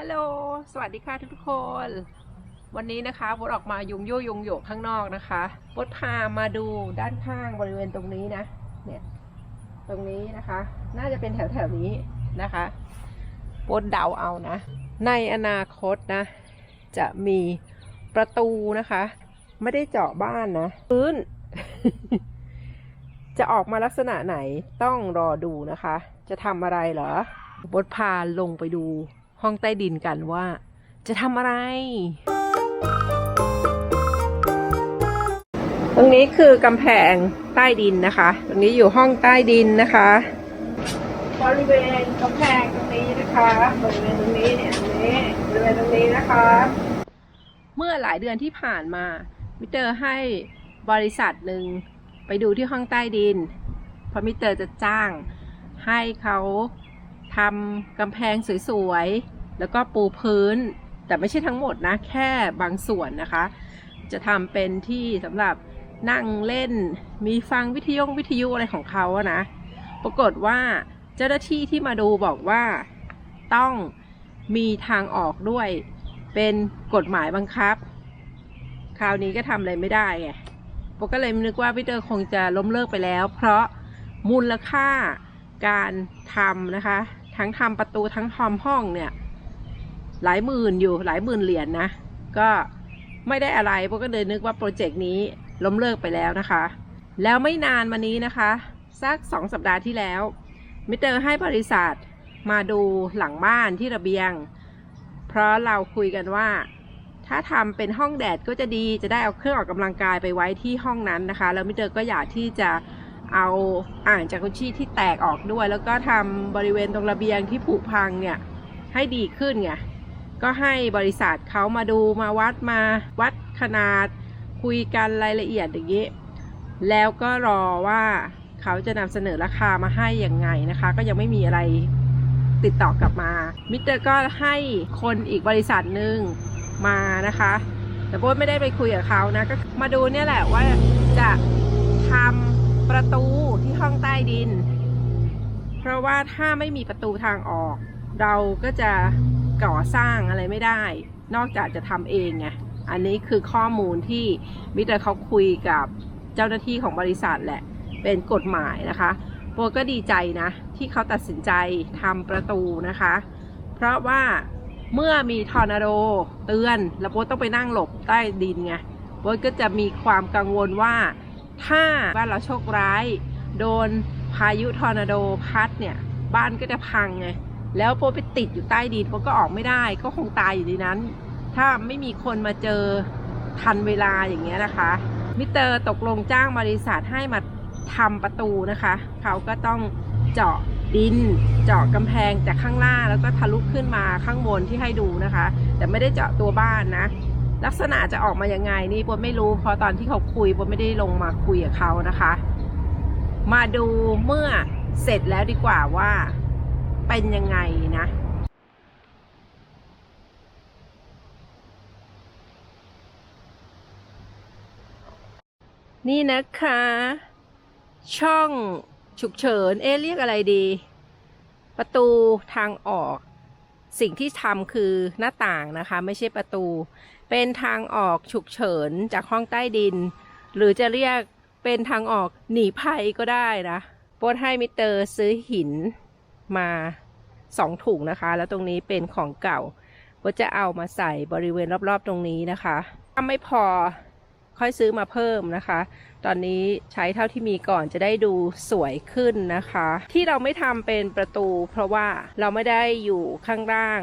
ฮัลโหล สวัสดีค่ะทุกๆคน วันนี้นะคะบดออกมายุงโยยุงโยกข้างนอกนะคะบดพามาดูด้านข้างบริเวณตรงนี้นะ เนี่ย ตรงนี้นะคะ น่าจะเป็นแถวๆนี้นะคะบดเดาเอานะ ในอนาคตนะ จะมีประตูนะคะ ไม่ได้เจาะบ้านนะ พื้น จะออกมาลักษณะไหนต้องรอดูนะคะ จะทำอะไรเหรอบดพาลงไปดู ห้องใต้ดินกันว่า จะทำอะไร ตรงนี้คือกำแพงใต้ดินนะคะ ตรงนี้อยู่ห้องใต้ดินนะคะ บริเวณกำแพงตรงนี้นะคะบริเวณตรงนี้เนี่ยตรงนี้บริเวณตรงนี้นะคะ เมื่อหลายเดือนที่ผ่านมามิสเตอร์ให้บริษัทหนึ่งไปดูที่ห้องใต้ดิน เพราะมิสเตอร์จะจ้างให้เขาทำกำแพงสวยๆ แล้วก็ปูพื้น แต่ไม่ใช่ทั้งหมดนะ แค่บางส่วนนะคะ จะทำเป็นที่สำหรับนั่งเล่น มีฟังวิทยุวิทยุอะไรของเขาอะนะ ปรากฏว่าเจ้าหน้าที่ที่มาดูบอกว่าต้องมีทางออกด้วยเป็นกฎหมายบังคับ คราวนี้ก็ทำอะไรไม่ได้ไงปกก็เลยนึกว่าพี่เตอร์คงจะล้มเลิกไปแล้ว เพราะมูลค่าการทำนะคะ ทั้งทำประตูทั้งทำห้องเนี่ย หลายหมื่นอยู่หลายหมื่นเหรียญนนะ ก็ไม่ได้อะไรพวกก็เลยนึกว่าโปรเจกต์นี้ล้มเลิกไปแล้วนะคะ แล้วไม่นานมานี้นะคะ สักสองสัปดาห์ที่แล้ว มิเตอร์ให้บริษัทมาดูหลังบ้านที่ระเบียง เพราะเราคุยกันว่า ถ้าทำเป็นห้องแดดก็จะดีจะได้เอาเครื่องออกกำลังกายไปไว้ที่ห้องนั้นนะคะ แล้วมิเตอร์ก็อยากที่จะเอาอ่างจากุชี่ที่แตกออกด้วย แล้วก็ทำบริเวณตรงระเบียงที่ผุพังเนี่ยให้ดีขึ้นไง ก็ให้บริษัทเขามาดูมาวัดมาวัดขนาดคุยกันรายละเอียดอย่างนี้ แล้วก็รอว่าเขาจะนำเสนอราคามาให้อยังไงนะคะ ก็ยังไม่มีอะไรติดต่อกลับมา มิสเตอร์ก็ให้คนอีกบริษัทหนึ่งมานะคะ แต่โบ๊ทไม่ได้ไปคุยกับเขานะ ก็มาดูเนี่ยแหละว่าจะทำประตูที่ห้องใต้ดิน เพราะว่าถ้าไม่มีประตูทางออก เราก็จะ ก่อสร้างอะไรไม่ได้ นอกจากจะทำเองไงอันนี้คือข้อมูลที่มิเตอร์เขาคุยกับเจ้าหน้าที่ของบริษัทแหละ เป็นกฎหมายนะคะโบก็ดีใจนะ ที่เขาตัดสินใจทำประตูนะคะ เพราะว่าเมื่อมีทอร์นาโดเตือน แล้วโบต้องไปนั่งหลบใต้ดินไงโบก็จะมีความกังวลว่า ถ้าบ้านเราโชคร้าย โดนพายุทอร์นาโดพัดเนี่ย บ้านก็จะพังไง แล้วโปไปติดอยู่ใต้ดินโปก็ออกไม่ได้ ก็คงตายอยู่ในนั้น ถ้าไม่มีคนมาเจอทันเวลาอย่างเงี้ยนะคะ มิสเตอร์ตกลงจ้างบริษัทให้มาทำประตูนะคะ เขาก็ต้องเจาะดิน เจาะกำแพงจากข้างล่างแล้วก็ทะลุขึ้นมาข้างบนที่ให้ดูนะคะ แต่ไม่ได้เจาะตัวบ้านนะ ลักษณะจะออกมายังไงนี่ปวไม่รู้เพราะตอนที่เขาคุยปวไม่ได้ลงมาคุยกับเขานะคะ มาดูเมื่อเสร็จแล้วดีกว่าว่า เป็นยังไงนะนี่นะคะ ช่องฉุกเฉิน เอ๊เรียกอะไรดี ประตูทางออก สิ่งที่ทำคือหน้าต่างนะคะ ไม่ใช่ประตู เป็นทางออกฉุกเฉินจากห้องใต้ดิน หรือจะเรียกเป็นทางออกหนีภัยก็ได้นะโปรดให้มิเตอร์ซื้อหิน มาสองถุงนะคะ แล้วตรงนี้เป็นของเก่า ก็จะเอามาใส่บริเวณรอบๆตรงนี้นะคะ ถ้าไม่พอค่อยซื้อมาเพิ่มนะคะ ตอนนี้ใช้เท่าที่มีก่อนจะได้ดูสวยขึ้นนะคะ ที่เราไม่ทำเป็นประตู เพราะว่าเราไม่ได้อยู่ข้างล่าง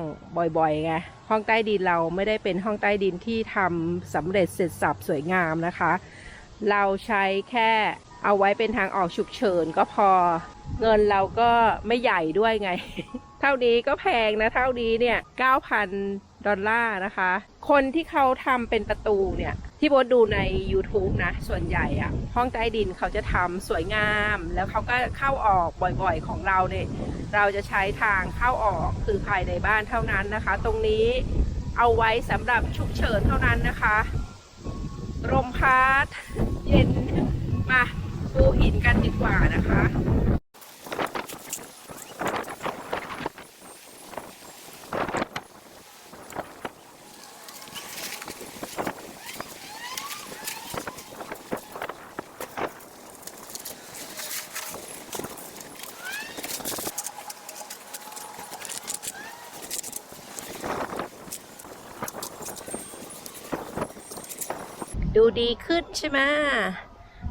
บ่อยๆไง ห้องใต้ดินเราไม่ได้เป็นห้องใต้ดินที่ทำสำเร็จเสร็จสับสวยงามนะคะ เราใช้แค่ เอาไว้เป็นทางออกฉุกเฉินก็พอ เงินเราก็ไม่ใหญ่ด้วยไง เท่านี้ก็แพงนะ เท่านี้เนี่ย 9,000 ดอลลาร์นะคะ คนที่เขาทำเป็นประตูเนี่ย ที่โบดูใน YouTube นะ ส่วนใหญ่อะห้องใต้ดินเขาจะทำสวยงาม แล้วเขาก็เข้าออกบ่อยๆของเราเนี่ย เราจะใช้ทางเข้าออกคือภายในบ้านเท่านั้นนะคะ ตรงนี้เอาไว้สำหรับฉุกเฉินเท่านั้นนะคะลมพัดเย็นมา ปูหินกันดีกว่านะคะดูดีขึ้นใช่ไหม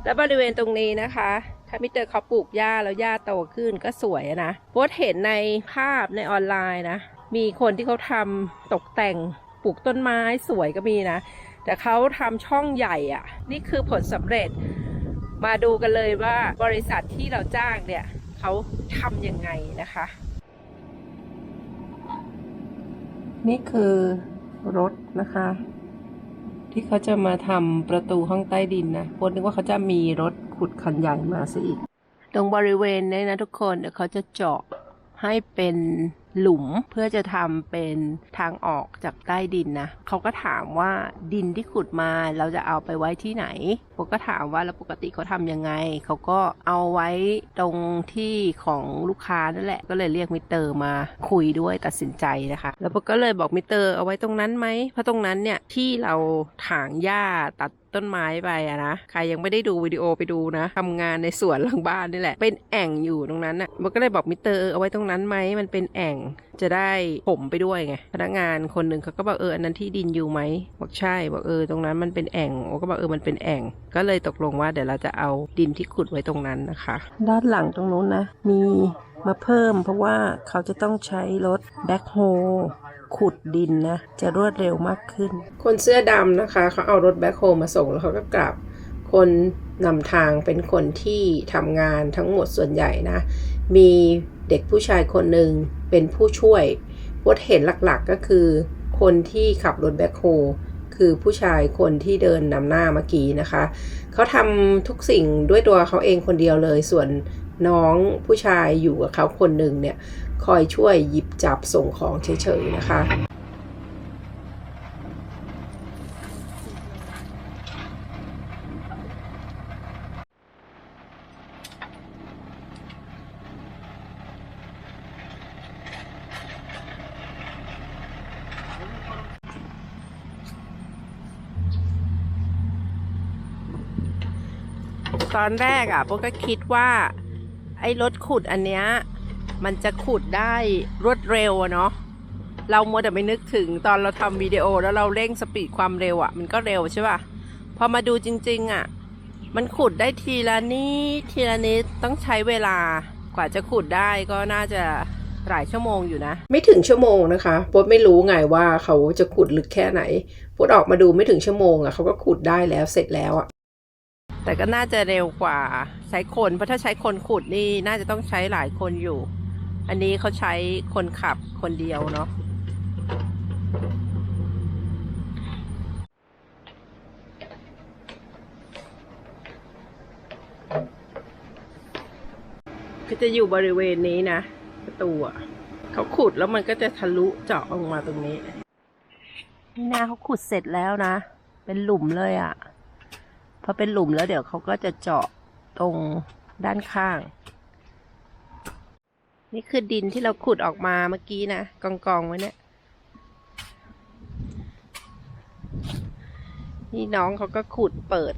แล้วบริเวณตรงนี้นะคะ ถ้ามิเตอร์เขาปลูกหญ้าแล้วหญ้าโตขึ้นก็สวยนะโพสเห็นในภาพในออนไลน์นะ มีคนที่เขาทำตกแต่งปลูกต้นไม้สวยก็มีนะ แต่เขาทำช่องใหญ่อะนี่คือผลสำเร็จ มาดูกันเลยว่าบริษัทที่เราจ้างเนี่ยเขาทำยังไงนะคะ นี่คือรถนะคะ ที่เขาจะมาทำประตูห้องใต้ดินนะโพสนึกว่าเขาจะมีรถขุดคันใหญ่มาซะอีก ตรงบริเวณนี้นะทุกคนเดี๋ยวเขาจะเจาะให้เป็น หลุมเพื่อจะทำเป็นทางออกจากใต้ดินนะเขาก็ถามว่าดินที่ขุดมาเราจะเอาไปไว้ที่ไหนผมก็ถามว่าแล้วปกติเขาทำยังไง เขาก็เอาไว้ตรงที่ของลูกค้านั่นแหละ ก็เลยเรียกมิเตอร์มาคุยด้วยตัดสินใจนะคะ แล้วผมก็เลยบอกมิเตอร์เอาไว้ตรงนั้นไหมเพราะตรงนั้นเนี่ยที่เราถางหญ้าตัด ต้นไม้ไปอะนะ ใครยังไม่ได้ดูวิดีโอไปดูนะทำงานในสวนหลังบ้านนี่แหละ เป็นแอ่งอยู่ตรงนั้นอะมันก็เลยบอกมิเตอร์เออเอาไว้ตรงนั้นไหม มันเป็นแอ่ง จะได้ผมไปด้วยไง พนักงานคนหนึ่งเขาก็บอกเอออันนั้นที่ดินอยู่ไหม บอกใช่ บอกเออตรงนั้นมันเป็นแอ่งโอก็บอกเออมันเป็นแอ่ง ก็เลยตกลงว่าเดี๋ยวเราจะเอาดินที่ขุดไว้ตรงนั้นนะคะ ด้านหลังตรงนู้นนะ มีมาเพิ่มเพราะว่าเขาจะต้องใช้รถแบ็คโฮ ขุดดินนะ จะรวดเร็วมากขึ้น คนเสื้อดำนะคะ เขาเอารถแบ็คโฮมาส่งแล้วเขาก็กลับ คนนำทางเป็นคนที่ทำงานทั้งหมดส่วนใหญ่นะ มีเด็กผู้ชายคนหนึ่งเป็นผู้ช่วยวดเห็นหลักๆก็คือ คนที่ขับรถแบ็คโฮคือผู้ชายคนที่เดินนำหน้าเมื่อกี้นะคะ เขาทำทุกสิ่งด้วยตัวเขาเองคนเดียวเลย ส่วนน้องผู้ชายอยู่กับเขาคนหนึ่งเนี่ย คอยช่วยหยิบจับส่งของเฉยๆนะคะตอนแรกอะโบก็คิดว่า ไอ้รถขุดอันเนี้ย มันจะขุดได้รวดเร็วอะเนาะเรามัวแต่ไม่นึกถึงตอนเราทำวิดีโอแล้วเราเร่งสปีดความเร็วอะมันก็เร็วใช่ป่ะพอมาดูจริง ๆอะมันขุดได้ทีละนิดทีละนิดต้องใช้เวลากว่าจะขุดได้ก็น่าจะหลายชั่วโมงอยู่นะ ไม่ถึงชั่วโมงนะคะโป๊ไม่รู้ไงว่าเขาจะขุดลึกแค่ไหนโป๊ออกมาดูไม่ถึงชั่วโมงอะเขาก็ขุดได้แล้วเสร็จแล้วอะแต่ก็น่าจะเร็วกว่าใช้คนเพราะถ้าใช้คนขุดนี่น่าจะต้องใช้หลายคนอยู่ อันนี้เขาใช้คนขับคนเดียวเนาะก็จะอยู่บริเวณนี้นะประตูอะเขาขุดแล้วมันก็จะทะลุเจาะออกมาตรงนี้ นี่นะเขาขุดเสร็จแล้วนะ เป็นหลุมเลยอะพอเป็นหลุมแล้วเดี๋ยวเขาก็จะเจาะตรงด้านข้าง นี่คือดินที่เราขุดออกมาเมื่อกี้นะกองกองๆไว้เนี่ยนี่น้องเขาก็ขุดเปิด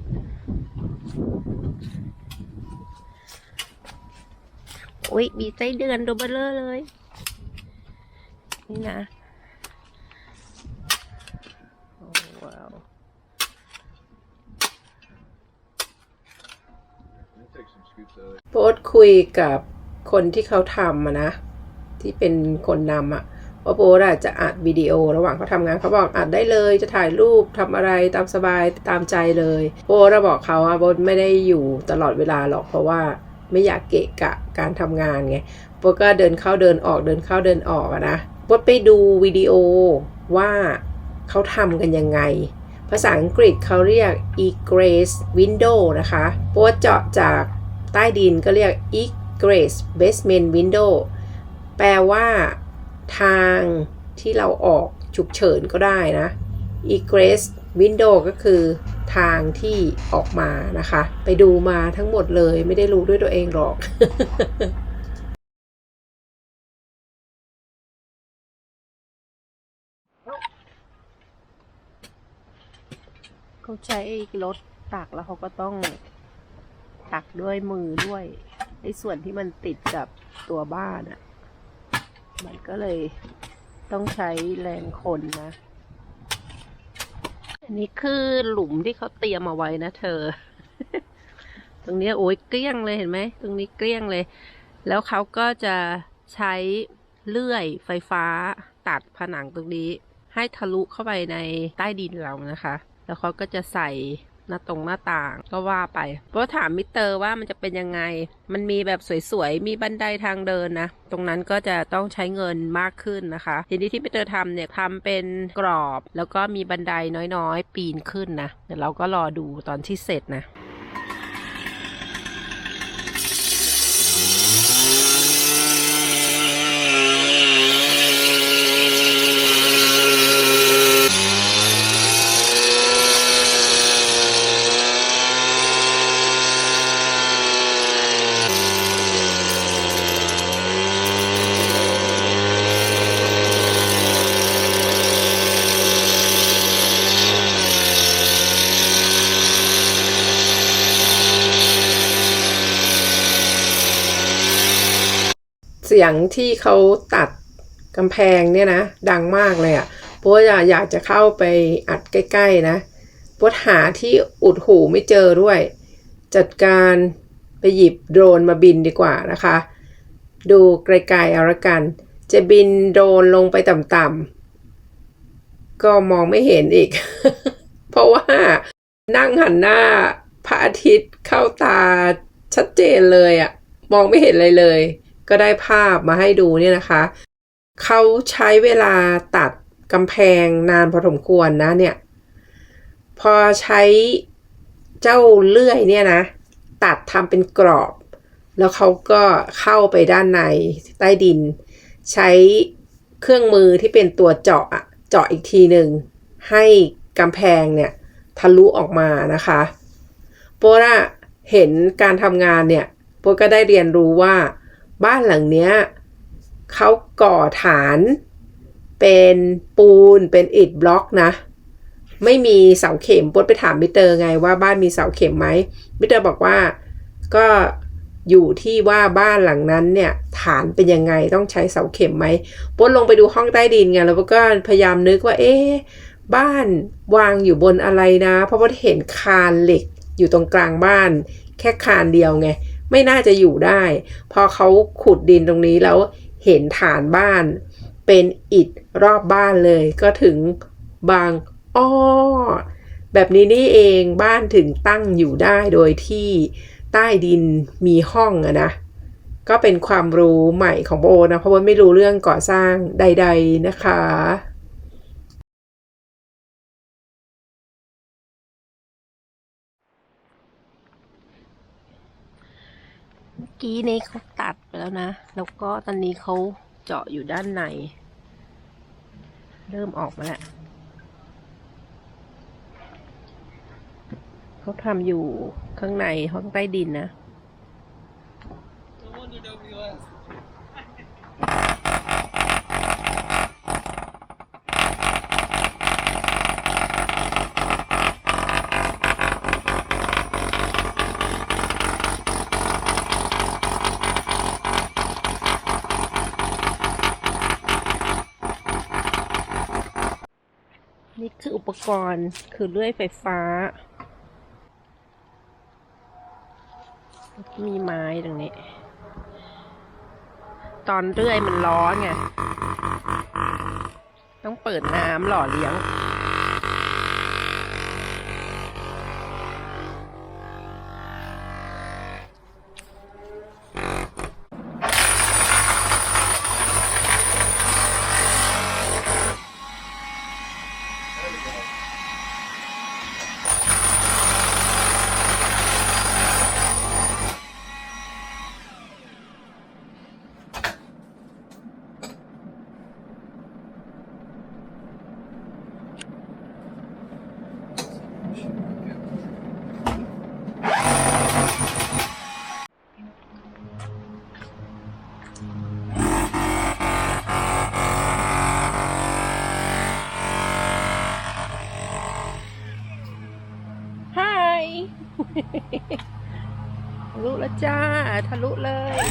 อุ้ยมีไส้เดือนตัวเบเลอร์เลย นี่นะโอ้ว้าว โพสคุยกับ คนที่เขาทำนะ ที่เป็นคนนำอะว่าโพสต์อะจะอัดวิดีโอ ระหว่างเขาทำงานเขาบอกอัดได้เลยจะถ่ายรูปทำอะไรตามสบายตามใจเลยโพสต์อะบอกเขาว่าโพสต์ไม่ได้อยู่ตลอดเวลาหรอกเพราะว่าไม่อยากเกะกะการทำงานไงโพสต์ก็เดินเข้าเดินออกเดินเข้าเดินออกนะโพสต์ไปดูวิดีโอว่าเขาทำกันยังไง ภาษาอังกฤษเขาเรียก egress window นะคะเพรเจาะจากใต้ดินก็เรียก egress gress basement window แปลว่าทางที่เราออกฉุกเฉินก็ได้นะ egress window ก็คือทางที่ออกมานะคะ ไปดูมาทั้งหมดเลยไม่ได้รู้ด้วยตัวเองหรอก เขาใช้รถตักแล้วเขาก็ต้องตักด้วยมือด้วย ไอ้ส่วนที่มันติดกับตัวบ้านอะ่ะ มันก็เลยต้องใช้แรงคนนะ อันนี้คือหลุมที่เขาเตรียมเอาไว้นะเธอ ตรงนี้โอ้ยเกลี้ยงเลยเห็นไหม ตรงนี้เกลี้ยงเลย แล้วเขาก็จะใช้เลื่อยไฟฟ้าตัดผนังตรงนี้ ให้ทะลุเข้าไปในใต้ดินเรานะคะ แล้วเขาก็จะใส่ หน้าตรงหน้าต่างก็ว่าไป เพราะถามมิเตอร์ว่ามันจะเป็นยังไง มันมีแบบสวยๆ มีบันไดทางเดินนะ ตรงนั้นก็จะต้องใช้เงินมากขึ้นนะคะ ทีนี้ที่มิเตอร์ทำเนี่ยทำเป็นกรอบ แล้วก็มีบันไดน้อยๆ ปีนขึ้นนะ เดี๋ยวเราก็รอดูตอนที่เสร็จนะ สียงที่เขาตัดกำแพงเนี่ยนะ ดังมากเลยอะ่ะเพราะว่าอยากจะเข้าไปอัดใกล้ๆนะเพราะหาที่อุดหูไม่เจอด้วย จัดการไปหยิบโดรนมาบินดีกว่านะคะ ดูไกลๆเอาละกัน จะบินโดรนลงไปต่ำๆก็มองไม่เห็นอีก เพราะว่านั่งหันหน้าพระอาทิตย์เข้าตาชัดเจนเลยอะมองไม่เห็นอะไรเลย ก็ได้ภาพมาให้ดูเนี่ยนะคะ เขาใช้เวลาตัดกำแพงนานพอสมควรนะเนี่ย พอใช้เจ้าเลื่อยเนี่ยนะ ตัดทำเป็นกรอบ แล้วเขาก็เข้าไปด้านในใต้ดิน ใช้เครื่องมือที่เป็นตัวเจาะเจาะอีกทีหนึ่งให้กำแพงเนี่ยทะลุออกมานะคะโประเห็นการทำงานเนี่ยโปก็ได้เรียนรู้ว่า บ้านหลังเนี้ยเขาก่อฐานเป็นปูนเป็นอิฐบล็อกนะ ไม่มีเสาเข็มปดไปถามมิเตอร์ไงว่าบ้านมีเสาเข็มไหมมิเตอร์บอกว่าก็อยู่ที่ว่าบ้านหลังนั้นเนี่ยฐานเป็นยังไงต้องใช้เสาเข็มไหมปดลงไปดูห้องใต้ดินไงแล้วก็พยายามนึกว่า เอ๊บ้านวางอยู่บนอะไรนะ เพราะว่าเห็นคานเหล็กอยู่ตรงกลางบ้าน แค่คานเดียวไง ไม่น่าจะอยู่ได้ พอเขาขุดดินตรงนี้แล้วเห็นฐานบ้านเป็นอิฐรอบบ้านเลย ก็ถึงบางอ้อแบบนี้นี่เองบ้านถึงตั้งอยู่ได้โดยที่ใต้ดินมีห้องอะนะก็เป็นความรู้ใหม่ของโบนะเพราะว่าไม่รู้เรื่องก่อสร้างใด ๆนะคะ เมื่อ กี้นี้เขาตัดไปแล้วนะ แล้วก็ตอนนี้เขาเจาะอยู่ด้านใน เริ่มออกมาแล้วเขาทำอยู่ข้างในห้องใต้ดินนะ ปกรณ์คือเลื่อยไฟฟ้า มีไม้ตรงนี้ ตอนเลื่อยมันร้อนไง ต้องเปิดน้ำหล่อเลี้ยง ลุเลย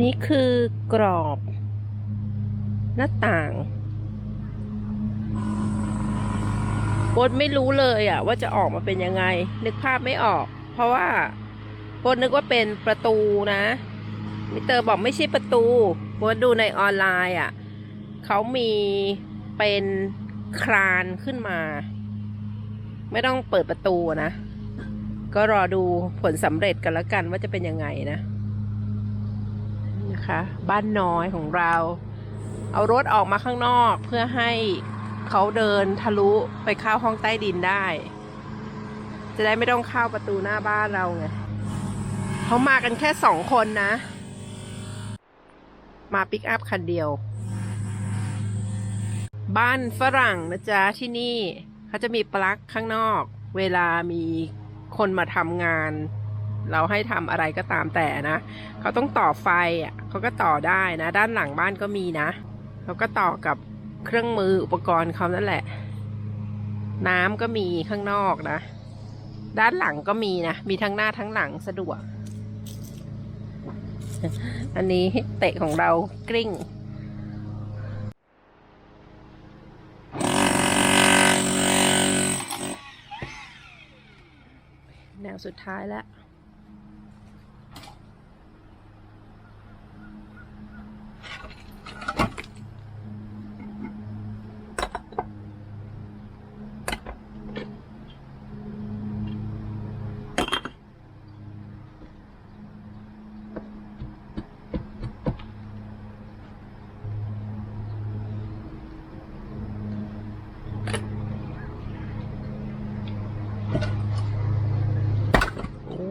น คือกรอบ หน้าต่างโบดไม่รู้เลยอะว่าจะออกมาเป็นยังไง นึกภาพไม่ออก เพราะว่าโบดนึกว่าเป็นประตูนะมิเตอร์บอกไม่ใช่ประตูโบดดูในออนไลน์อะเขามีเป็นครานขึ้นมา ไม่ต้องเปิดประตูนะ ก็รอดูผลสำเร็จกันแล้วกันว่าจะเป็นยังไงนะ นะคะ บ้านน้อยของเรา เอารถออกมาข้างนอกเพื่อให้เขาเดินทะลุไปเข้าห้องใต้ดินได้ จะได้ไม่ต้องเข้าประตูหน้าบ้านเราไงเขามากันแค่สองคนนะ มาปิกอัพคันเดียว บ้านฝรั่งนะจ๊ะที่นี่เขาจะมีปลั๊กข้างนอก เวลามีคนมาทำงาน เราให้ทำอะไรก็ตามแต่นะเขาต้องต่อไฟอะเขาก็ต่อได้นะ ด้านหลังบ้านก็มีนะเขาก็ต่อกับเครื่องมืออุปกรณ์เขานั่นแหละ น้ำก็มีข้างนอกนะ ด้านหลังก็มีนะมีทั้งหน้าทั้งหลังสะดวก อันนี้เตะของเรากริ้งแนวสุดท้ายแล้ว โอ้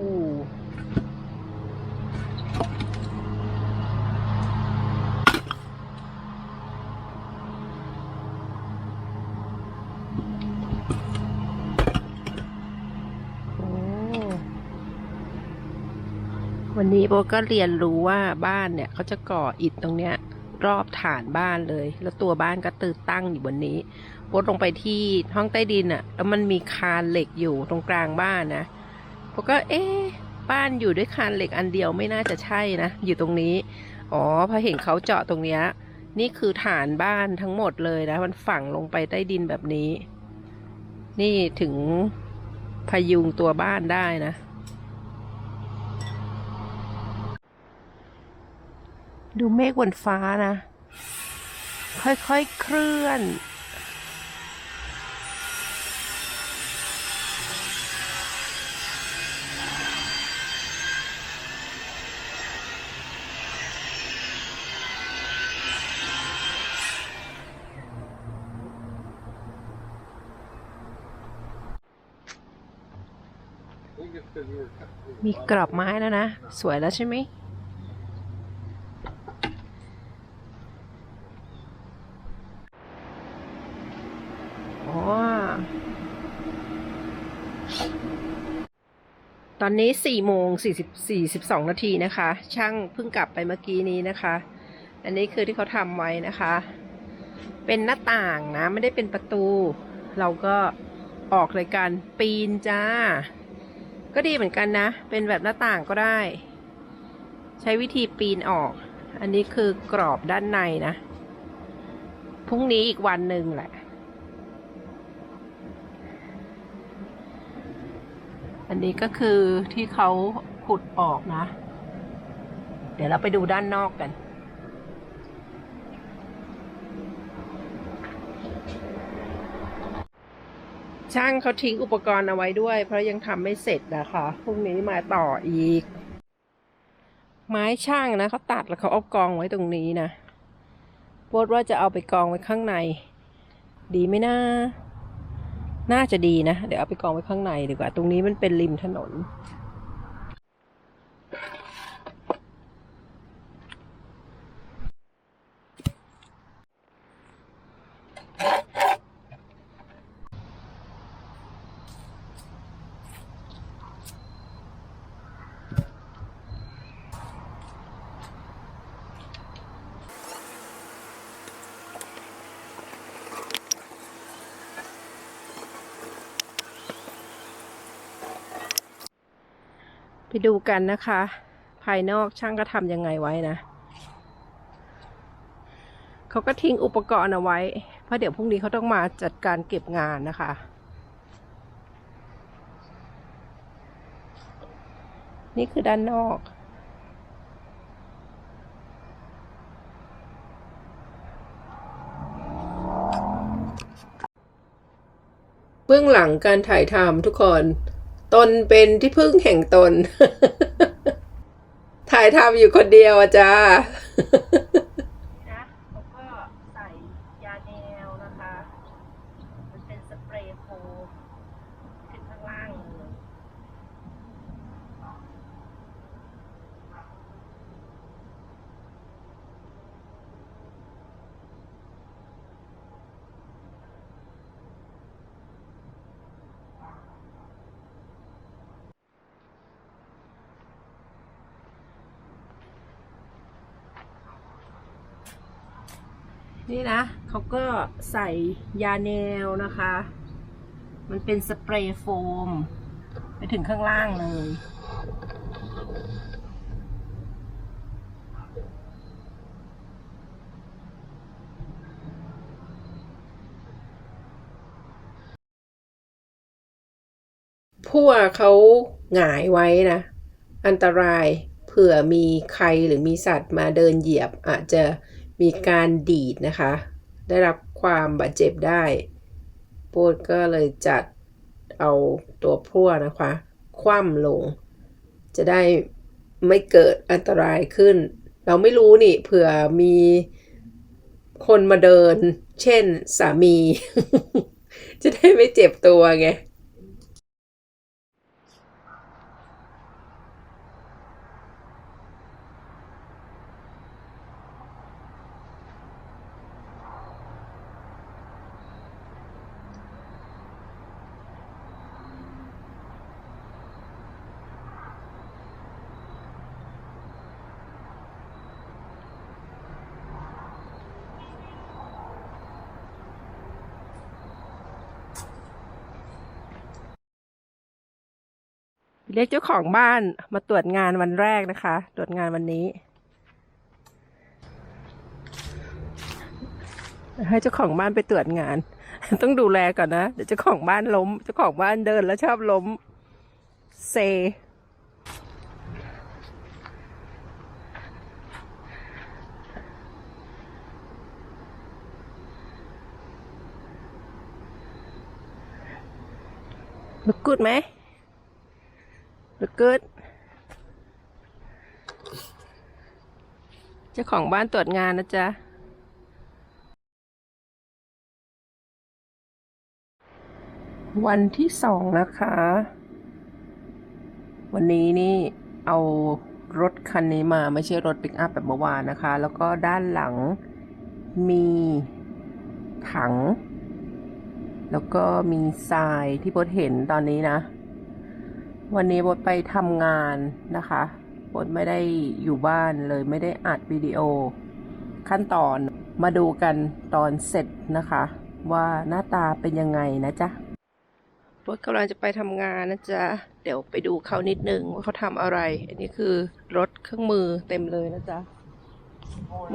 โอ้ วันนี้โบก็เรียนรู้ว่าบ้านเนี่ยเขาจะก่ออิฐตรงเนี้ย รอบฐานบ้านเลย แล้วตัวบ้านก็ตือตั้งอยู่บนนี้โบลงไปที่ห้องใต้ดินอะ่ะ แล้วมันมีคานเหล็กอยู่ตรงกลางบ้านนะผมก็เอ๊ะบ้านอยู่ด้วยคานเหล็กอันเดียวไม่น่าจะใช่นะอยู่ตรงนี้ อ๋อพอเห็นเขาเจาะตรงเนี้ยนี่คือฐานบ้านทั้งหมดเลยนะ มันฝังลงไปใต้ดินแบบนี้ นี่ถึงพยุงตัวบ้านได้นะ ดูเมฆบนฟ้านะ ค่อยๆเคลื่อนมีกรอบไม้แล้วนะ สวยแล้วใช่ไหม อ๋อ ตอนนี้สี่โมงสี่นาทีนะคะ ช่างเพิ่งกลับไปเมื่อกี้นี้นะคะ อันนี้คือที่เขาทำไว้นะคะ เป็นหน้าต่างนะ ไม่ได้เป็นประตู เราก็ออกเลยกันปีนจ้า ก็ดีเหมือนกันนะ เป็นแบบหน้าต่างก็ได้ ใช้วิธีปีนออก อันนี้คือกรอบด้านในนะ พรุ่งนี้อีกวันหนึ่งแหละ อันนี้ก็คือที่เขาขุดออกนะ เดี๋ยวเราไปดูด้านนอกกัน ช่างเขาทิ้งอุปกรณ์เอาไว้ด้วย เพราะยังทำไม่เสร็จนะคะพรุ่งนี้มาต่ออีก ไม้ช่างนะเขาตัดแล้วเขาเอากองไว้ตรงนี้นะโบดว่าจะเอาไปกองไว้ข้างใน ดีไหมนะ น่าจะดีนะ เดี๋ยวเอาไปกองไว้ข้างในดีกว่า ตรงนี้มันเป็นริมถนน ไปดูกันนะคะ ภายนอกช่างก็ทำยังไงไว้นะ เขาก็ทิ้งอุปกรณ์เอาไว้ เพราะเดี๋ยวพรุ่งนี้เขาต้องมาจัดการเก็บงานนะคะ นี่คือด้านนอกเบื้องหลังการถ่ายทำทุกคน ตนเป็นที่พึ่งแห่งตน ถ่ายทำอยู่คนเดียวอะจ้านะเขาก็ใส่ยาแนวนะคะ มันเป็นสเปรย์โฟมขึ้นข้างล่างเลย นี่นะเขาก็ใส่ยาแนวนะคะ มันเป็นสเปรย์โฟม ไปถึงข้างล่างเลยพวกเขาหงายไว้นะ อันตรายเผื่อมีใครหรือมีสัตว์มาเดินเหยียบอาจจะ มีการดีดนะคะ ได้รับความบาดเจ็บได้โปดก็เลยจัดเอาตัวพั่วนะคะ คว่ำลง จะได้ไม่เกิดอันตรายขึ้น เราไม่รู้นี่เผื่อมีคนมาเดิน เช่นสามี จะได้ไม่เจ็บตัวไง รียกเจ้าของบ้านมาตรวจงานวันแรกนะคะ ตรวจงานวันนี้ ให้เจ้าของบ้านไปตรวจงาน ต้องดูแลก่อนนะ เดี๋ยวเจ้าของบ้านล้ม เจ้าของบ้านเดินแล้วชอบล้ม เซ look good ไหม look good เจ้าของบ้านตรวจงานนะจ๊ะ วันที่สองนะคะ วันนี้นี่เอารถคันนี้มาไม่ใช่รถปิกอัพแบบเมื่อวานนะคะ แล้วก็ด้านหลังมีถัง แล้วก็มีทรายที่บดเห็นตอนนี้นะ วันนี้บดไปทำงานนะคะบดไม่ได้อยู่บ้านเลยไม่ได้อัดวิดีโอ ขั้นตอนมาดูกันตอนเสร็จนะคะ ว่าหน้าตาเป็นยังไงนะจ๊ะบดกำลังจะไปทำงานนะจ๊ะ เดี๋ยวไปดูเขานิดนึงว่าเขาทำอะไร อันนี้คือรถเครื่องมือเต็มเลยนะจ๊ะ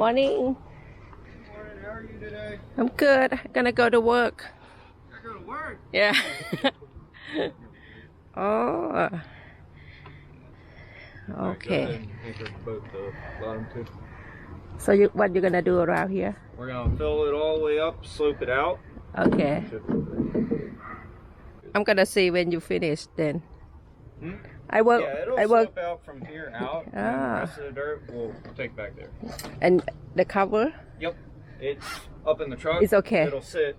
Morning Morning, how are you today? I'm good gonna go to work I go to work. Yeah. Oh. Okay. Anchor boat the bottom two. So you what you're gonna do around here? We're gonna fill it all the way up, slope it out. Okay. I'm gonna see when you finish then. Hmm? I work. Yeah, it'll I work. slope out from here out. and Ah. the rest of the dirt we'll take back there. And the cover. Yep. It's up in the truck. It's okay. It'll sit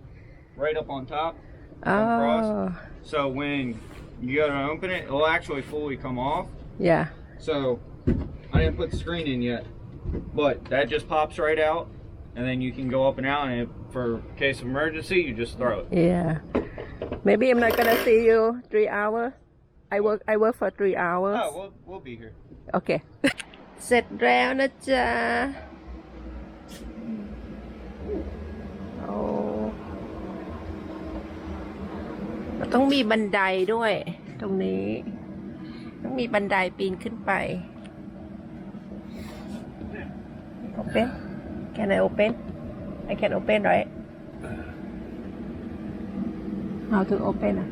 right up on top. Across. Oh. So when you go to open it, it'll actually fully come off. Yeah. So I didn't put the screen in yet, but that just pops right out, and then you can go up and out. And if, for case of emergency, you just throw it. Yeah. Maybe I'm not gonna see you three hours. I work. I work for three hours. Oh, we'll we'll be here. โอเค เสร็จแล้วนะจ๊ะ ต้องมีบันไดด้วย ตรงนี้ ต้องมีบันไดปีนขึ้นไป Open Can I open I can open right How to open อะ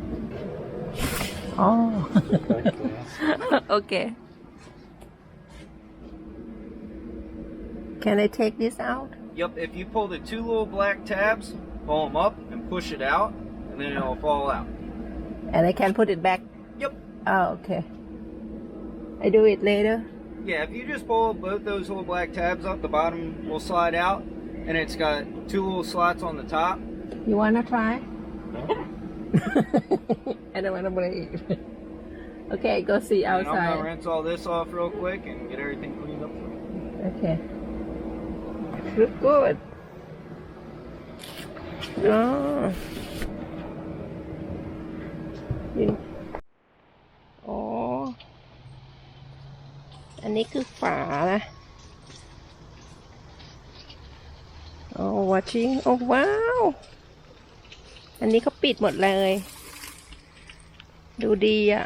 อ๋อ okay Can I take this out Yep, if you pull the two little black tabs, pull them up and push it out, and then it'll fall out. And I can put it back Yep. Oh okay I do it later Yeah, if you just pull both those little black tabs up, the bottom will slide out, and it's got two little slots on the top. You wanna try No. I don't wanna break Okay go see And I'm gonna rinse all this off real quick and get everything cleaned up. Okay. Look good. Oh. ยินอ๋อ อันนี้คือฝานะโอ้ watching โอ้ว้าว อันนี้เขาปิดหมดเลย ดูดีอะ่ะ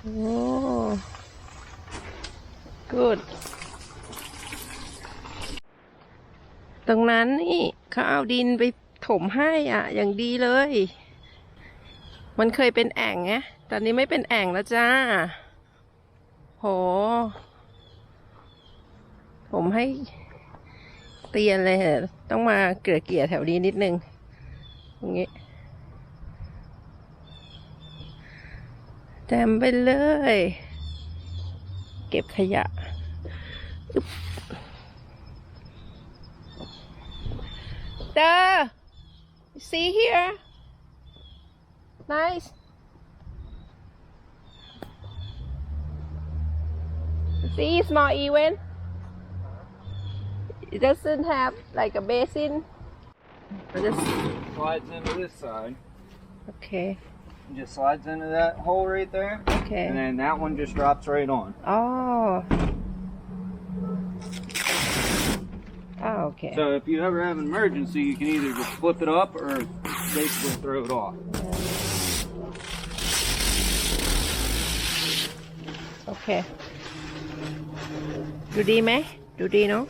โอ้ good ตรงนั้นนี่ เขาเอาดินไปถมให้อะ อย่างดีเลย มันเคยเป็นแอ่งไงตอนนี้ไม่เป็นแอ่งแล้วจ้า โห ผมให้เตียนเลยอะต้องมาเกลือเกี่ยแถวนี้นิดนึงอย่างงี้แต็มไปเลย เก็บขยะ Duh! See here? Nice. See, small Ewan. It doesn't have like a basin. Just slides into this side. Okay. It just slides into that hole right there. Okay. And then that one just drops right on. Oh. Oh, okay. So if you ever have an emergency, you can either just flip it up or basically throw it off. Okay. Do you do know?